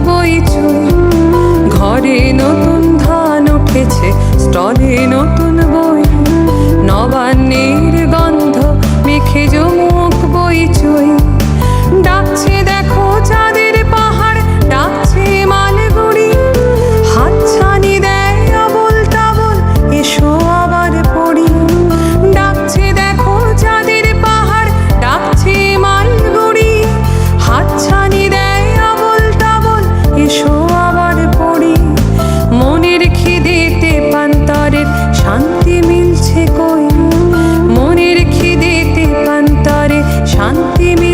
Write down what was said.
বইচুই ঘরে নতুন ধান উঠেছে স্টলে নতুন এসো আবার পড়ি। মনের খিদেতে পান্তরের শান্তি মিলছে কই? মনের খিদেতে পান্তরে শান্তি মিল